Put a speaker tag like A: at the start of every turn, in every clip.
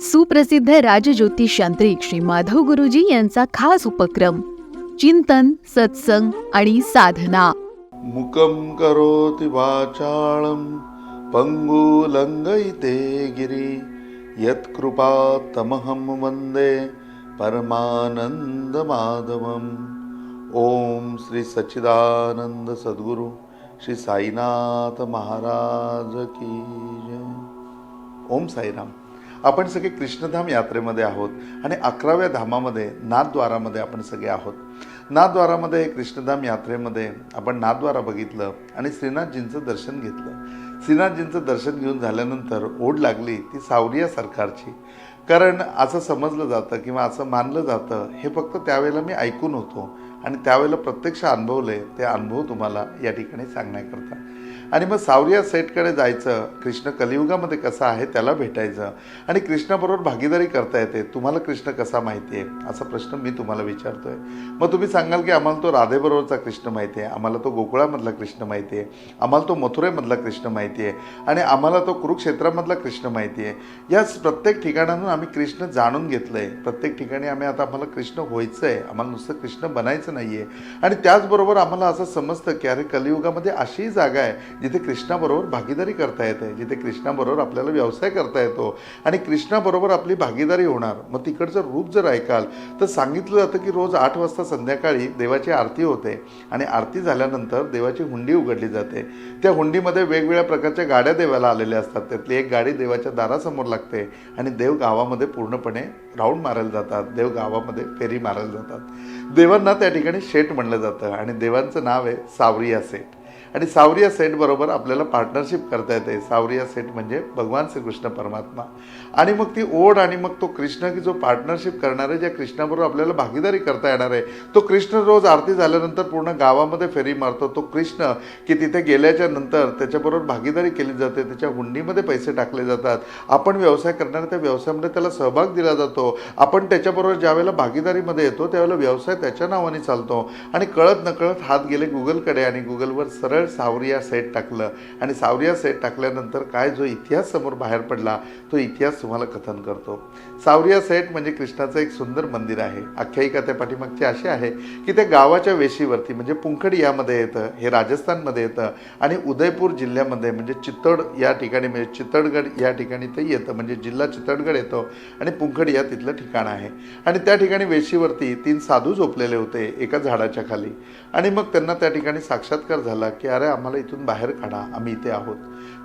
A: सुप्रसिद्ध राजज्योतिष यांत्रिक श्री माधव गुरुजी यांचा खास उपक्रम चिंतन सत्संग आणि साधना.
B: मुकं करोति वाचाळम पंगुलंगयते गिरी यत्कृपा तमहम वंदे परमानंद परमानन्दमाधवम्. ओम श्री सच्चिदानंद सद्गुरु श्री साईनाथ महाराज की जय. ओम साईराम. आपण सगळे कृष्णधाम यात्रेमध्ये आहोत आणि अकराव्या धामामध्ये नाथद्वारामध्ये आपण सगळे आहोत. नाथद्वारामध्ये कृष्णधाम यात्रेमध्ये आपण नाथद्वारा बघितलं आणि श्रीनाथजींचं दर्शन घेतलं. श्रीनाथजींचं दर्शन घेऊन झाल्यानंतर ओढ लागली ती सावरिया सरकारची. कारण असं समजलं जातं किंवा असं मानलं जातं हे फक्त त्यावेळेला मी ऐकून होतो आणि त्यावेळेला प्रत्यक्ष अनुभवले ते अनुभव तुम्हाला या ठिकाणी सांगण्याकरता. आणि मग सावरिया सेटकडे जायचं कृष्ण कलियुगामध्ये कसा आहे त्याला भेटायचं आणि कृष्णाबरोबर भागीदारी करता येते तुम्हाला कृष्ण कसा माहिती आहे? असा प्रश्न मी तुम्हाला विचारतोय. मग तुम्ही सांगाल की आम्हाला तो राधेबरोबरचा कृष्ण माहिती आहे आम्हाला तो गोकुळामधला कृष्ण माहिती आहे आम्हाला तो मथुरेमधला कृष्ण माहिती आहे आणि आम्हाला तो कुरुक्षेत्रामधला कृष्ण माहिती आहे. या प्रत्येक ठिकाणाहून आम्ही कृष्ण जाणून घेतलं आहे प्रत्येक ठिकाणी आम्ही आता आम्हाला कृष्ण व्हायचं आहे आम्हाला नुसतं कृष्ण बनायचं नाही आहे आणि त्याचबरोबर आम्हाला असं समजतं की अरे कलियुगामध्ये अशी जागा आहे जिथे कृष्णाबरोबर भागीदारी करता येते जिथे कृष्णाबरोबर आपल्याला व्यवसाय करता येतो आणि कृष्णाबरोबर आपली भागीदारी होणार मग तिकडचं रूप जर ऐकाल तर सांगितलं जातं की रोज आठ वाजता संध्याकाळी देवाची आरती होते आणि आरती झाल्यानंतर देवाची हुंडी उघडली जाते. त्या हुंडीमध्ये वेगवेगळ्या प्रकारच्या गाड्या देवाला आलेल्या असतात त्यातली एक गाडी देवाच्या दारासमोर लागते आणि देव गावामध्ये पूर्णपणे राऊंड मारायला जातात देव गावामध्ये फेरी मारायला जातात. देवांना त्या ठिकाणी शेट म्हणलं जातं आणि देवांचं नाव आहे सावरिया सेठ. आणि सावरिया सेटबरोबर आपल्याला पार्टनरशिप करता येते. सावरिया सेट म्हणजे भगवान श्रीकृष्ण परमात्मा. आणि मग ती ओढ आणि मग तो कृष्ण की जो पार्टनरशिप करणार आहे ज्या कृष्णाबरोबर आपल्याला भागीदारी करता येणार आहे तो कृष्ण रोज आरती झाल्यानंतर पूर्ण गावामध्ये फेरी मारतो. तो कृष्ण की तिथे गेल्याच्यानंतर त्याच्याबरोबर भागीदारी केली जाते त्याच्या हुंडीमध्ये पैसे टाकले जातात. आपण व्यवसाय करणार त्या व्यवसायामध्ये त्याला सहभाग दिला जातो. आपण त्याच्याबरोबर ज्यावेळेला भागीदारीमध्ये येतो त्यावेळेला व्यवसाय त्याच्या नावाने चालतो. आणि कळत नकळत हात गेले गुगलकडे आणि गुगलवर सरळ सावरिया सेट टाकलं. आणि सावरिया सेट टाकल्यानंतर काय जो इतिहास समोर बाहेर पडला तो इतिहास तुम्हाला कथन करतो. सावरिया सेट म्हणजे कृष्णाचं एक सुंदर मंदिर आहे. आख्यायिका त्या पाठीमागची अशी आहे की ते गावाच्या वेशीवरती म्हणजे पुंखड यामध्ये येतं हे राजस्थानमध्ये येतं आणि उदयपूर जिल्ह्यामध्ये म्हणजे चित्तोड या ठिकाणी म्हणजे चित्तडगड या ठिकाणी ते येतं म्हणजे जिल्हा चित्तडगड येतो आणि पुंखड या तिथलं ठिकाण आहे. आणि त्या ठिकाणी वेशीवरती तीन साधू झोपलेले होते एका झाडाच्या खाली. आणि मग त्यांना त्या ठिकाणी साक्षात्कार झाला की अरे आम्हाला इथून बाहेर काढा आम्ही इथे आहोत.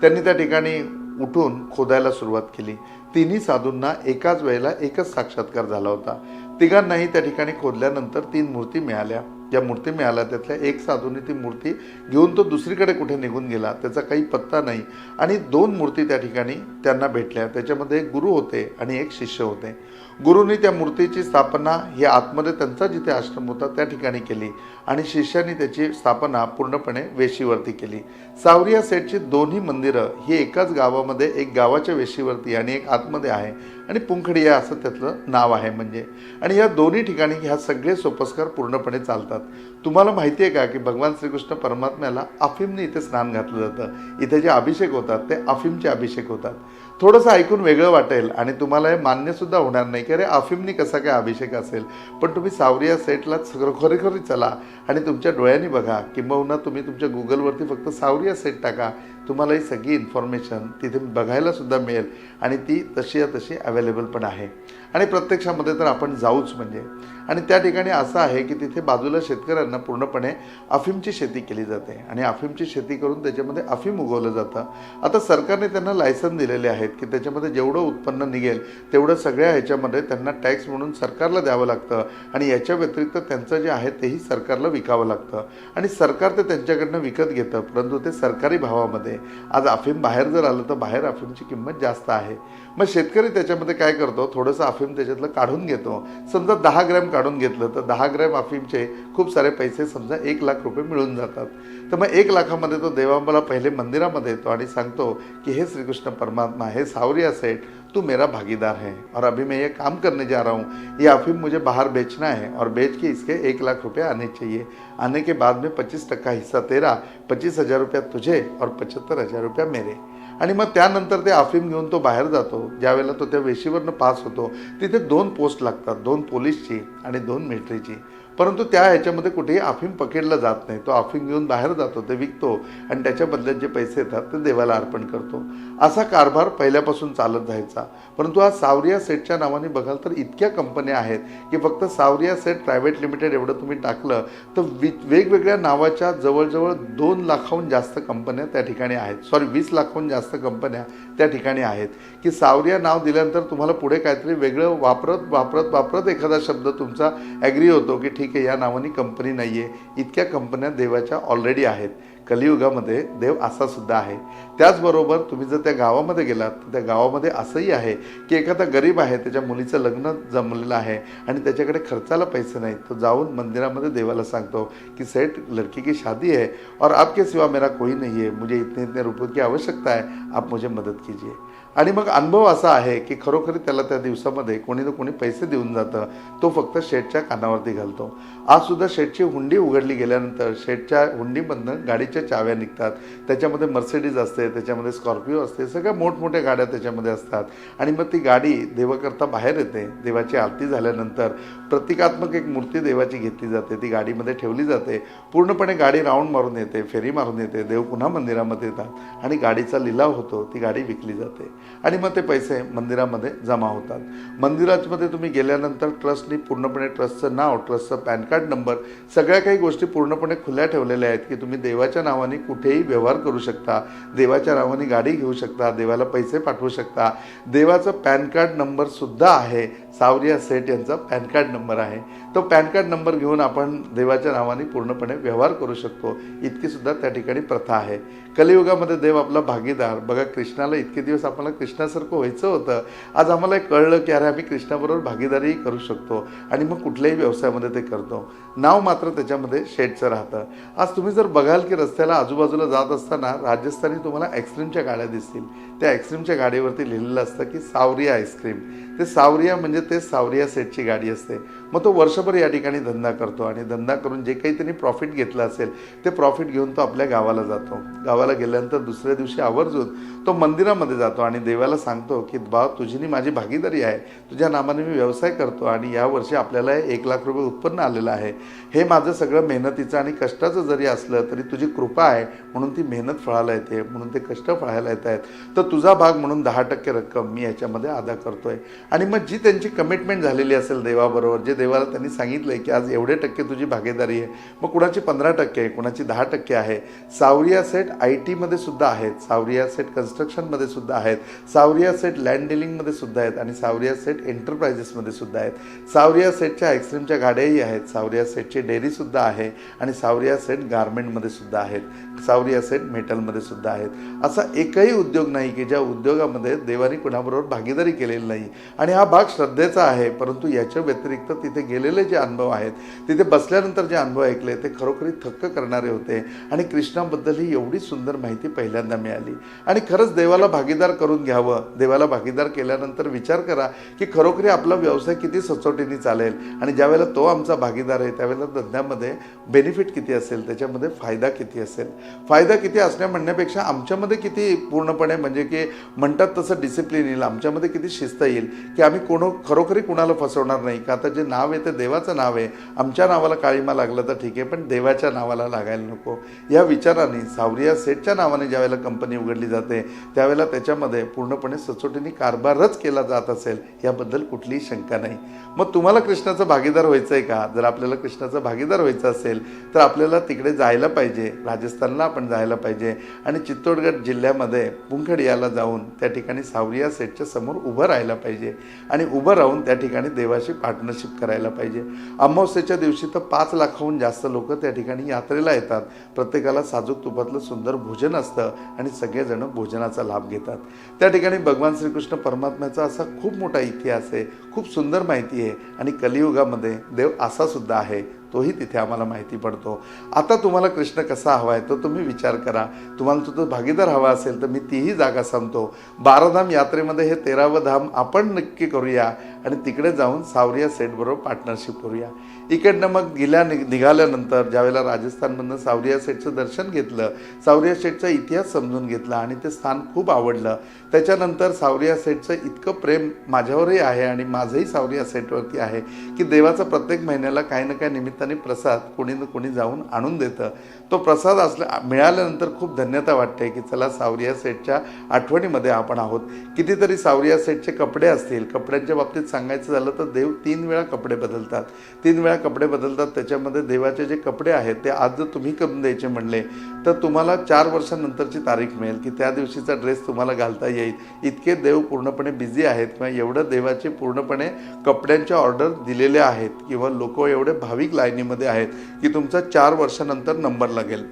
B: त्यांनी त्या ठिकाणी उठून खोदायला सुरुवात केली. तिन्ही साधूंना एकाच वेळेला एकच साक्षात्कार झाला होता. तिघांनाही त्या ठिकाणी खोदल्यानंतर तीन मूर्ती मिळाल्या. ज्या मूर्ती मिळाल्या त्यातल्या एक साधूने ती मूर्ती घेऊन तो दुसरीकडे कुठे निघून गेला त्याचा काही पत्ता नाही. आणि दोन मूर्ती त्या ठिकाणी त्यांना भेटल्या. त्याच्यामध्ये एक गुरु होते आणि एक शिष्य होते. गुरुनी त्या मूर्तीची स्थापना ही आतमध्ये त्यांचा जिथे आश्रम होता त्या ठिकाणी केली. आणि शिष्याने त्याची स्थापना पूर्णपणे वेशीवरती केली. सावरिया सेटची दोन्ही मंदिरं ही एकाच गावामध्ये एक गावाच्या वेशीवरती आणि एक आतमध्ये आहे. आणि पुंखडिया असं त्यातलं नाव आहे म्हणजे. आणि या दोन्ही ठिकाणी ह्या सगळे सोपस्कार पूर्णपणे चालतात. तुम्हाला माहिती आहे का की भगवान श्रीकृष्ण परमात्म्याला अफीमने इथे स्नान घातलं जातं? इथे जे अभिषेक होतात ते अफीमचे अभिषेक होतात. थोडंसं ऐकून वेगळं वाटेल आणि तुम्हाला हे मान्यसुद्धा होणार नाही की अरे अफिमनी कसा काय अभिषेक असेल. पण तुम्ही सावरिया सेटला सगळं खरेखरी चला आणि तुमच्या डोळ्यांनी बघा किंबहुना तुम्ही तुमच्या गुगलवरती फक्त सावरिया सेट टाका. तुम्हाला ही सगळी इन्फॉर्मेशन तिथे बघायला सुद्धा मिळेल आणि ती तशी तशी अवेलेबल पण आहे. आणि प्रत्यक्षामध्ये तर आपण जाऊच म्हणजे. आणि त्या ठिकाणी असं आहे की तिथे बाजूला शेतकऱ्यांना पूर्णपणे अफीमची शेती केली जाते. आणि अफीमची शेती करून त्याच्यामध्ये अफीम उगवलं जातं. आता सरकारने त्यांना लायसन दिलेले आहेत. की त्याच्यामध्ये जेवढं उत्पन्न निघेल तेवढं सगळ्या ह्याच्यामध्ये त्यांना टॅक्स म्हणून सरकारला द्यावं लागतं. आणि याच्या व्यतिरिक्त त्यांचं जे आहे तेही सरकारला विकावं लागतं. आणि सरकार ते त्यांच्याकडनं विकत घेतं परंतु ते सरकारी भावामध्ये. आज अफीम बाहेर जर आलं तर बाहेर अफीमची किंमत जास्त आहे. मग शेतकरी त्याच्यामध्ये काय करतो? थोडंसं अफीम त्याच्यातलं काढून घेतो. समजा दहा ग्रॅम काढून घेतलं तर दहा ग्रॅम अफीमचे खूप सारे पैसे समजा एक लाख रुपये मिळून जातात. तर मग एक लाखामध्ये तो देवांबाला पहिले मंदिरामध्ये येतो आणि सांगतो की हे श्रीकृष्ण परमात्मा हे सावरिया सेठ तू मेरा भागीदार है और अभी मैं ये काम करने जा रहा हूँ। ये अफीम मुझे बाहर बेचना है और बेच के इसके एक लाख रुपये आने चाहिए। आने के बाद में पच्चीस टक्का हिस्सा तेरा पच्चीस हजार रुपया तुझे और पचहत्तर हजार रुपया मेरे। आणि मग त्यानंतर ते अफीम घेऊन तो बाहेर जातो। ज्यावेळेला तो त्या वेशीवरनं पास होतो तिथे दोन पोस्ट लागतात दोन पोलीसची आणि दोन मिलिटरीची. परंतु त्या ह्याच्यामध्ये कुठेही अफीम पकडला जात नाही. तो अफीम घेऊन बाहेर जातो ते विकतो आणि त्याच्या बदल्यात जे पैसे येतात ते देवाला अर्पण करतो. असा कारभार पहिल्यापासून चालत जायचा. परंतु आज सावरिया सेटच्या नावाने बघाल तर इतक्या कंपन्या आहेत की फक्त सावरिया सेट प्रायव्हेट लिमिटेड एवढं तुम्ही टाकलं तर वि वेगवेगळ्या नावाच्या जवळजवळ दोन लाखाहून जास्त कंपन्या त्या ठिकाणी आहेत. सॉरी वीस लाखाहून जास्त कंपन्या त्या ठिकाणी आहेत. की सावरिया नाव दिल्यानंतर तुम्हाला पुढे काहीतरी वेगळं वापरत वापरत वापरत एखादा शब्द तुमचा ॲग्री होतो की ठीक आहे या नावाने कंपनी नाही आहे इतक्या कंपन्या देवाच्या ऑलरेडी आहेत. कलियुगामध्ये देव असा सुद्धा आहे. त्याचबरोबर तुम्ही जर त्या गावामध्ये गेलात तर त्या गावामध्ये असंही आहे की एखादा गरीब आहे त्याच्या मुलीचं लग्न जमलेलं आहे आणि त्याच्याकडे खर्चाला पैसे नाही तो जाऊन मंदिरामध्ये देवाला सांगतो की सेठ लड़की की शादी है और आपके सिवा मेरा कोई नहीं है मुझे इतने इतने रुपये की आवश्यकता है आप मुझे मदत कीजिए. आणि मग अनुभव असा आहे की खरोखरी त्याला त्या दिवसामध्ये कोणी ना कोणी पैसे देऊन जातं. तो फक्त शेटच्या कानावरती घालतो. आजसुद्धा शेटची हुंडी उघडली गेल्यानंतर शेटच्या हुंडीमधनं गाडीच्या चाव्या निघतात. त्याच्यामध्ये मर्सिडीज असते त्याच्यामध्ये स्कॉर्पिओ असते सगळ्या मोठमोठ्या गाड्या त्याच्यामध्ये असतात. आणि मग ती गाडी देवाकरता बाहेर येते. देवाची आरती झाल्यानंतर प्रतिकात्मक एक मूर्ती देवाची घेतली जाते. ती गाडीमध्ये ठेवली जाते. पूर्णपणे गाडी राऊंड मारून येते फेरी मारून येते. देव पुन्हा मंदिरामध्ये येतात. आणि गाडीचा लिलाव होतो. ती गाडी विकली जाते. आणि मग ते पैसे मंदिरामध्ये जमा होतात. मंदिरामध्ये तुम्ही गेल्यानंतर ट्रस्टनी पूर्णपणे ट्रस्टचं नाव ट्रस्टचं पॅन कार्ड नंबर सगळ्या काही गोष्टी पूर्णपणे खुल्या ठेवलेल्या आहेत की तुम्ही देवाच्या नावाने कुठेही व्यवहार करू शकता देवाच्या नावाने गाडी घेऊ शकता देवाला पैसे पाठवू शकता. देवाचं पॅन कार्ड नंबरसुद्धा आहे. सावरिया सेठ यांचा पॅन कार्ड नंबर आहे. तो पॅन कार्ड नंबर घेऊन आपण देवाच्या नावाने पूर्णपणे व्यवहार करू शकतो. इतकी सुद्धा त्या ठिकाणी प्रथा आहे. कलियुगामध्ये देव आपला भागीदार. बघा कृष्णाला इतके दिवस आपल्याला कृष्णासारखं व्हायचं होतं. आज आम्हाला एक कळलं की अरे आम्ही कृष्णाबरोबर भागीदारीही करू शकतो. आणि मग कुठल्याही व्यवसायामध्ये ते करतो. नाव मात्र त्याच्यामध्ये शेडचं राहतं. आज तुम्ही जर बघाल की रस्त्याला आजूबाजूला जात असताना राजस्थानी तुम्हाला आईस्क्रीमच्या गाड्या दिसतील. त्या आईस्क्रीमच्या गाडीवरती लिहिलेलं असतं की सावरिया आईस्क्रीम ते सावरिया म्हणजे ते सावरिया सेटची गाडी असते. मग तो वर्षभर या ठिकाणी धंदा करतो आणि धंदा करून जे काही त्यांनी प्रॉफिट घेतलं असेल ते प्रॉफिट घेऊन तो आपल्या गावाला जातो. गावाला गेल्यानंतर दुसऱ्या दिवशी आवर्जून तो मंदिरामध्ये जातो आणि देवाला सांगतो की बा तुझीनी माझी भागीदारी आहे. तुझ्या नामाने मी व्यवसाय करतो आणि यावर्षी आपल्याला एक लाख रुपये उत्पन्न आलेलं आहे. हे माझं सगळं मेहनतीचं आणि कष्टाचं जरी असलं तरी तुझी कृपा आहे. म्हणून ती मेहनत फळायला येते. म्हणून ते कष्ट फळायला येत आहेत. तर तुझा भाग म्हणून दहा टक्के रक्कम मी याच्यामध्ये अदा करतोय. आणि मग जी त्यांची कमिटमेंट झालेली असेल देवाबरोबर जे देवाला त्यांनी सांगितलंय की आज एवढे टक्के तुझी भागीदारी आहे मग कुणाची पंधरा टक्के आहे कुणाची दहा टक्के आहे? सावरिया सेट आय टीमध्ये सुद्धा आहेत सावरिया सेट कन्स्ट्रक्शनमध्ये सुद्धा आहेत सावरिया सेट लँड डिलिंगमध्ये सुद्धा आहेत आणि सावरिया सेट एंटरप्राइजेसमध्ये सुद्धा आहेत. सावरिया सेटच्या आईस्क्रीमच्या गाड्याही आहेत सावरिया सेटची डेअरीसुद्धा आहे आणि सावरिया सेट गारमेंटमध्ये सुद्धा आहेत सावरिया सेट मेटलमध्ये सुद्धा आहेत. असा एकही उद्योग नाही की ज्या उद्योगामध्ये देवानी कुणाबरोबर भागीदारी केलेली नाही. आणि हा भाग श्रद्धेचा आहे परंतु याच्या व्यतिरिक्त तिथे गेलेले जे अनुभव आहेत तिथे बसल्यानंतर जे अनुभव ऐकले ते खरोखरी थक्क करणारे होते आणि कृष्णाबद्दल ही एवढी सुंदर माहिती पहिल्यांदा मिळाली. आणि खरंच देवाला भागीदार करून घ्यावं देवाला भागीदार केल्यानंतर विचार करा की खरोखरी आपला व्यवसाय किती सचोटीने चालेल आणि ज्यावेळेला तो आमचा भागीदार आहे त्यावेळेला धंद्यामध्ये बेनिफिट किती असेल त्याच्यामध्ये फायदा किती असेल? फायदा किती असण्या म्हणण्यापेक्षा आमच्यामध्ये किती पूर्णपणे म्हणजे की म्हणतात तसं डिसिप्लिन येईल आमच्यामध्ये किती शिस्त येईल की आम्ही कोण खरोखरी कुणाला फसवणार नाही का? आता जे नाव आहे ते देवाचं नाव आहे. आमच्या नावाला काळीमा लागलं तर ठीक आहे पण देवाच्या नावाला लागायला नको. या विचाराने सावरिया सेटच्या नावाने ज्यावेळेला कंपनी उघडली जाते त्यावेळेला त्याच्यामध्ये पूर्णपणे सचोटीने कारभारच केला जात असेल याबद्दल कुठलीही शंका नाही. मग तुम्हाला कृष्णाचं भागीदार व्हायचं आहे का? जर आपल्याला कृष्णाचं भागीदार व्हायचं असेल तर आपल्याला तिकडे जायला पाहिजे. राजस्थानला आपण जायला पाहिजे. आणि चित्तोडगड जिल्ह्यामध्ये पुंखडियाला जाऊन त्या ठिकाणी सावरिया सेटच्या समोर उभं राहायला पाहिजे. आणि उभं राहून त्या ठिकाणी देवाशी पार्टनरशिप करायला पाहिजे. अमावस्येच्या दिवशी तर पाच लाखाहून जास्त लोक त्या ठिकाणी यात्रेला येतात. प्रत्येकाला साजूक तुपातलं सुंदर भोजन असतं आणि सगळेजण भोजनाचा लाभ घेतात. त्या ठिकाणी भगवान श्रीकृष्ण परमात्म्याचा असा खूप मोठा इतिहास आहे खूप सुंदर माहिती आहे आणि कलियुगामध्ये देव असा सुद्धा आहे. तोही तिथे आम्हाला माहिती पडतो. आता तुम्हाला कृष्ण कसा हवा आहे तो तुम्ही विचार करा. तुम्हाला तुझं भागीदार हवा असेल तर मी तीही जागा सांगतो बाराधाम यात्रेमध्ये हे तेरावं धाम आपण नक्की करूया आणि तिकडे जाऊन सावरिया सेटबरोबर पार्टनरशिप करूया. इकडनं मग गेल्या नि- निघाल्यानंतर ज्यावेळेला राजस्थानमधनं सावरिया सेठचं दर्शन घेतलं सावरिया शेठचा इतिहास समजून घेतला आणि ते स्थान खूप आवडलं. त्याच्यानंतर सावरिया सेठचं इतकं प्रेम माझ्यावरही आहे आणि माझंही सावरिया सेटवरती आहे की देवाचा प्रत्येक महिन्याला काही ना काही निमित्ताने प्रसाद कोणी ना कोणी जाऊन आणून देतं. तो प्रसाद असल्या मिळाल्यानंतर खूप धन्यता वाटते की चला सावरिया सेठच्या आठवणीमध्ये आपण आहोत. कितीतरी सावरिया सेटचे कपडे असतील कपड्यांच्या बाबतीत सांगायचं झालं तर देव तीन वेळा कपडे बदलतात. तीन वेळा कपडे बदलतात त्याच्यामध्ये देवाचे जे कपडे आहेत ते आज जर तुम्ही करून द्यायचे म्हणले तर तुम्हाला चार वर्षानंतरची तारीख मिळेल की त्या दिवशीचा ड्रेस तुम्हाला घालता येईल. इतके देव पूर्णपणे बिझी आहेत किंवा एवढं देवाचे पूर्णपणे कपड्यांच्या ऑर्डर दिलेल्या आहेत किंवा लोक एवढे भाविक लाईनीमध्ये आहेत की तुमचा चार वर्षानंतर नंबर लागेल.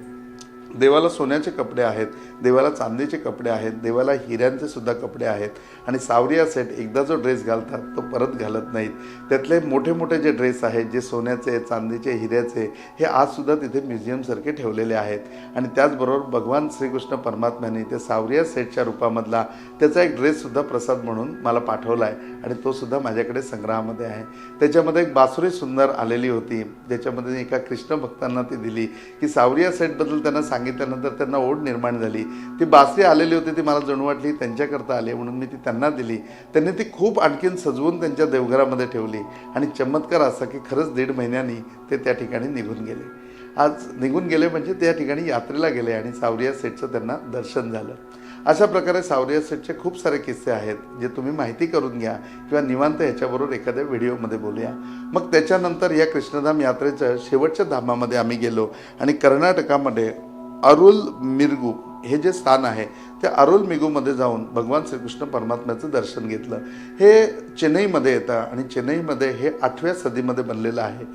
B: देवाला सोन्याचे कपडे आहेत देवाला चांदीचे कपडे आहेत देवाला हिऱ्यांचे सुद्धा कपडे आहेत. आणि सावरिया सेट एकदा जो ड्रेस घालतात तो परत घालत नाहीत. त्यातले मोठे मोठे जे ड्रेस आहेत जे सोन्याचे चांदीचे हिऱ्याचे हे आजसुद्धा तिथे म्युझियमसारखे ठेवलेले आहेत. आणि त्याचबरोबर भगवान श्रीकृष्ण परमात्म्याने ते सावरिया सेटच्या रूपामधला त्याचा एक ड्रेससुद्धा प्रसाद म्हणून मला पाठवला आहे आणि तो सुद्धा माझ्याकडे संग्रहामध्ये आहे. त्याच्यामध्ये एक बासुरी सुंदर आलेली होती. ज्याच्यामध्ये एका कृष्ण भक्तांना ती दिली की सावरिया सेटबद्दल त्यांना सांगितल्यानंतर त्यांना ओढ निर्माण झाली. ती बासरी आलेली होती ती मला जणू वाटली त्यांच्याकरता आली म्हणून मी ती त्यांना दिली. त्यांनी ती खूप आणखीन सजवून त्यांच्या देवघरामध्ये ठेवली आणि चमत्कार असा की खरंच दीड महिन्यांनी ते त्या ठिकाणी निघून गेले. आज निघून गेले म्हणजे त्या ठिकाणी यात्रेला गेले आणि सावरिया सेटचं त्यांना दर्शन झालं. अशा प्रकारे सावरिया सेटचे खूप सारे किस्से आहेत जे तुम्ही माहिती करून घ्या किंवा निवांत ह्याच्याबरोबर एखाद्या व्हिडिओमध्ये बोलूया. मग त्याच्यानंतर या कृष्णधाम यात्रेच्या शेवटच्या धामामध्ये आम्ही गेलो आणि कर्नाटकामध्ये अरुल मिरगू हे जे स्थान आहे त्या अरुल मिगूमध्ये जाऊन भगवान श्रीकृष्ण परमात्म्याचं दर्शन घेतलं. हे चेन्नईमध्ये येतं आणि चेन्नईमध्ये हे आठव्या सदीमध्ये बनलेलं आहे.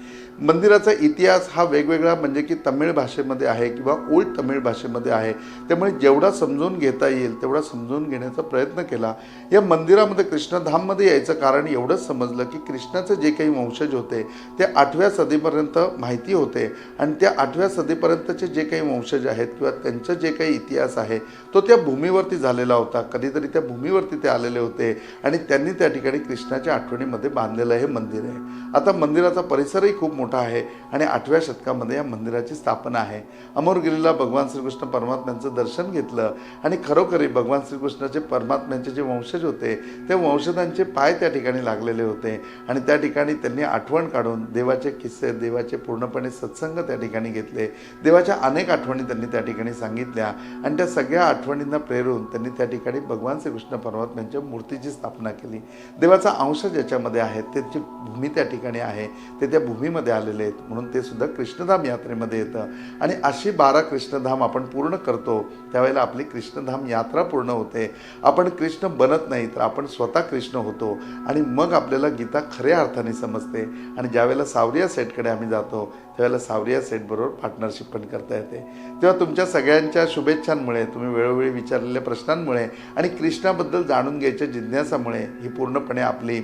B: मंदिराचा इतिहास हा वेगवेगळा म्हणजे की तमिळ भाषेमध्ये आहे किंवा ओल्ड तमिळ भाषेमध्ये आहे. त्यामुळे जेवढा समजून घेता येईल तेवढा समजून घेण्याचा प्रयत्न केला. या मंदिरामध्ये कृष्णधाममध्ये यायचं कारण एवढंच समजलं की कृष्णाचे जे काही वंशज होते ते आठव्या सदीपर्यंत माहिती होते. आणि त्या आठव्या सदीपर्यंतचे जे काही वंशज आहेत किंवा त्यांचं जे काही इतिहास आहे तो त्या भू भूमीवरती झालेला होता. कधीतरी त्या भूमीवरती ते आलेले होते आणि त्यांनी त्या ठिकाणी कृष्णाच्या आठवणीमध्ये बांधलेलं हे मंदिर आहे. आता मंदिराचा परिसरही खूप मोठा आहे आणि आठव्या शतकामध्ये या मंदिराची स्थापना आहे. अमोरगिरीला भगवान श्रीकृष्ण परमात्म्यांचं दर्शन घेतलं आणि खरोखरी भगवान श्रीकृष्णाचे परमात्म्यांचे जे वंशज होते त्या वंशजांचे पाय त्या ठिकाणी लागलेले होते आणि त्या ठिकाणी त्यांनी आठवण काढून देवाचे किस्से देवाचे पूर्णपणे सत्संग त्या ठिकाणी घेतले. देवाच्या अनेक आठवणी त्यांनी त्या ठिकाणी सांगितल्या आणि त्या सगळ्या आठवणींना प्रेरून त्यांनी त्या ठिकाणी भगवान श्रीकृष्ण परमात्म्यांच्या मूर्तीची स्थापना केली. देवाचा अंश ज्याच्यामध्ये आहे त्याची भूमी त्या ठिकाणी आहे ते त्या भूमीमध्ये आलेले आहेत म्हणून ते सुद्धा कृष्णधाम यात्रेमध्ये येतं. आणि अशी बारा कृष्णधाम आपण पूर्ण करतो त्यावेळेला आपली कृष्णधाम यात्रा पूर्ण होते. आपण कृष्ण बनत नाही तर आपण स्वतः कृष्ण होतो. आणि मग आपल्याला गीता खऱ्या अर्थाने समजते. आणि ज्यावेळेला सावरिया सेटकडे आम्ही जातो त्यावेळेला सावरिया सेटबरोबर पार्टनरशिप पण करता येते. तेव्हा तुमच्या सगळ्यांच्या शुभेच्छांमुळे तुम्ही वेळोवेळी विचार विचारलेल्या प्रश्नांमुळे आणि कृष्णाबद्दल जाणून घ्यायच्या जिज्ञासामुळे ही पूर्णपणे आपली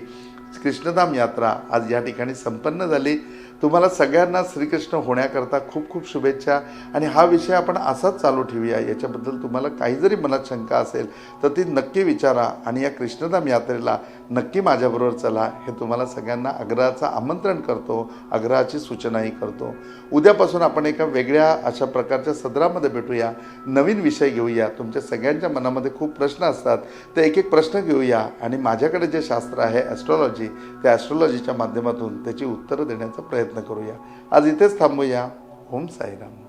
B: कृष्णधाम यात्रा आज या ठिकाणी संपन्न झाली. तुम्हाला सगळ्यांना श्रीकृष्ण होण्याकरता खूप खूप शुभेच्छा. आणि हा विषय आपण असाच चालू ठेवूया. याच्याबद्दल तुम्हाला काही जरी मनात शंका असेल तर ती नक्की विचारा आणि या कृष्णधाम यात्रेला नक्की माझ्याबरोबर चला. हे तुम्हाला सगळ्यांना आग्रहाचं आमंत्रण करतो आग्रहाची सूचनाही करतो. उद्यापासून आपण एका वेगळ्या अशा प्रकारच्या सदरामध्ये भेटूया. नवीन विषय घेऊया. तुमच्या सगळ्यांच्या मनामध्ये खूप प्रश्न असतात. ते एक एक प्रश्न घेऊया. आणि माझ्याकडे जे शास्त्र आहे ॲस्ट्रॉलॉजी त्या ॲस्ट्रॉलॉजीच्या माध्यमातून त्याची उत्तरं देण्याचा प्रयत्न प्रयत्न करूया. आज इथेच थांबूया. ओम साईराम.